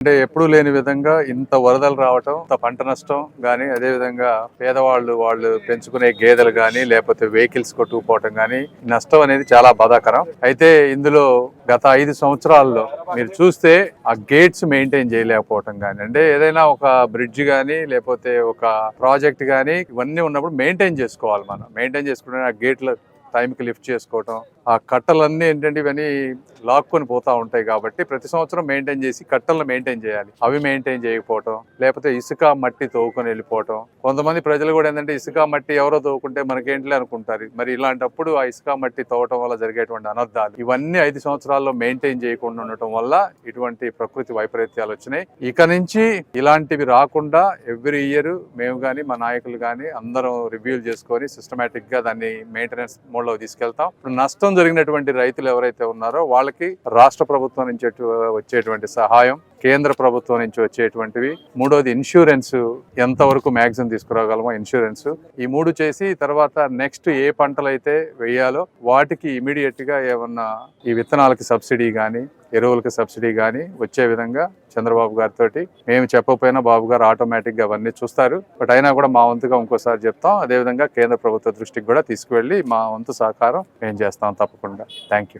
అంటే ఎప్పుడూ లేని విధంగా ఇంత వరదలు రావటం ఇంత పంట నష్టం కానీ అదే విధంగా పేదవాళ్ళు వాళ్ళు పెంచుకునే గేదెలు కానీ లేకపోతే వెహికల్స్ కొట్టుకుపోవటం కానీ నష్టం అనేది చాలా బాధాకరం. అయితే ఇందులో గత ఐదు సంవత్సరాల్లో మీరు చూస్తే ఆ గేట్స్ మెయింటైన్ చేయలేకపోవటం కానీ అంటే ఏదైనా ఒక బ్రిడ్జ్ కానీ లేకపోతే ఒక ప్రాజెక్ట్ కానీ ఇవన్నీ ఉన్నప్పుడు మెయింటైన్ చేసుకోవాలి మనం. మెయింటైన్ చేసుకుంటే ఆ గేట్లు టైంకి లిఫ్ట్ చేసుకోవటం ఆ కట్టలన్నీ ఏంటంటే ఇవన్నీ లాక్కొని పోతా ఉంటాయి కాబట్టి ప్రతి సంవత్సరం మెయింటైన్ చేసి కట్టలను మెయింటైన్ చేయాలి. అవి మెయింటైన్ చేయకపోవటం లేకపోతే ఇసుక మట్టి తవ్వుకొని వెళ్ళిపోవటం. కొంతమంది ప్రజలు కూడా ఏంటంటే ఇసుక మట్టి ఎవరో తవ్వుకుంటే మనకేంటిలే అనుకుంటారు. మరి ఇలాంటప్పుడు ఆ ఇసుక మట్టి తోవటం వల్ల జరిగేటువంటి అనర్థాలు ఇవన్నీ ఐదు సంవత్సరాల్లో మెయింటైన్ చేయకుండా ఉండటం వల్ల ఇటువంటి ప్రకృతి వైపరీత్యాలు వచ్చినాయి. ఇక నుంచి ఇలాంటివి రాకుండా ఎవ్రీ ఇయర్ మేము కానీ మా నాయకులు కానీ అందరం రివ్యూలు చేసుకొని సిస్టమేటిక్గా దాన్ని మెయింటెనెన్స్ మోడ్లో తీసుకెళ్తాం. ఇప్పుడు నష్టం జరిగినటువంటి రైతులు ఎవరైతే ఉన్నారో వాళ్ళకి రాష్ట్ర ప్రభుత్వం నుంచి వచ్చేటువంటి సహాయం కేంద్ర ప్రభుత్వం నుంచి వచ్చేటువంటివి. మూడోది ఇన్సూరెన్స్ ఎంతవరకు మ్యాక్సిమం తీసుకురాగలమో ఇన్సూరెన్స్. ఈ మూడు చేసి తర్వాత నెక్స్ట్ ఏ పంటలు అయితే వేయాలో వాటికి ఇమీడియట్గా ఏమన్నా ఈ విత్తనాలకి సబ్సిడీ కానీ ఎరువులకి సబ్సిడీ కానీ వచ్చే విధంగా చంద్రబాబు గారితో మేము చెప్పకపోయినా బాబు గారు ఆటోమేటిక్గా అవన్నీ చూస్తారు. బట్ అయినా కూడా మా వంతుగా ఇంకోసారి చెప్తాం. అదేవిధంగా కేంద్ర ప్రభుత్వ దృష్టికి కూడా తీసుకువెళ్ళి మా వంతు సహకారం మేము చేస్తాం తప్పకుండా. Thank you